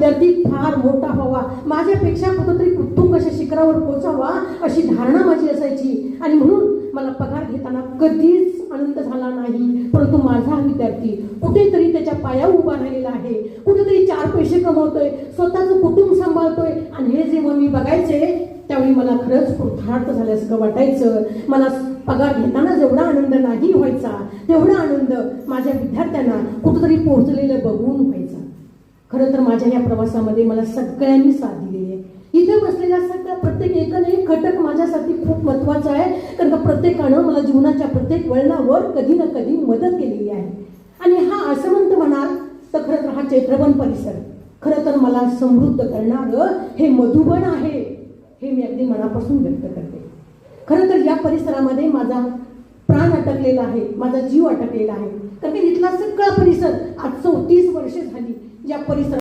विद्यार्थी फार मोठा व्हावा माझ्यापेक्षा कुठंतरी उत्तुंग अशा शिखरावर पोचावा अशी धारणा माझी असायची. आणि म्हणून मला पगार घेताना कधीच आनंद झाला नाही. परंतु माझा हा विद्यार्थी कुठेतरी त्याच्या पायावर उभा राहिलेला आहे. कुठेतरी चार पैसे कमवतोय स्वतःचं कुटुंब सांभाळतोय. आणि हे जेव्हा मी बघायचे त्यावेळी मला खरंच कृतार्थ झाल्यासारखं वाटायचं. मला पगार घेताना जेवढा आनंद नाही व्हायचा तेवढा आनंद माझ्या विद्यार्थ्यांना कुठंतरी पोहोचलेलं बघून खरं तर माझ्या या प्रवासामध्ये मला सगळ्यांनी साथ दिलेली आहे. इथे बसलेल्या सगळ्या प्रत्येक एक घटक माझ्यासाठी खूप महत्त्वाचा आहे. कारण का प्रत्येकानं मला जीवनाच्या प्रत्येक वळणावर कधी ना कधी मदत केलेली आहे. आणि हा असमंत म्हणाल तर खरं तर हा चैत्रबन परिसर. खरं तर मला समृद्ध करणारं हे मधुबन आहे हे मी अगदी मनापासून व्यक्त करते. खरं तर या परिसरामध्ये माझा प्राण अटकलेला आहे माझा जीव अटकलेला आहे. कारण की इथला सगळा परिसर आज चौतीस वर्ष झाली. ज्या परिसरात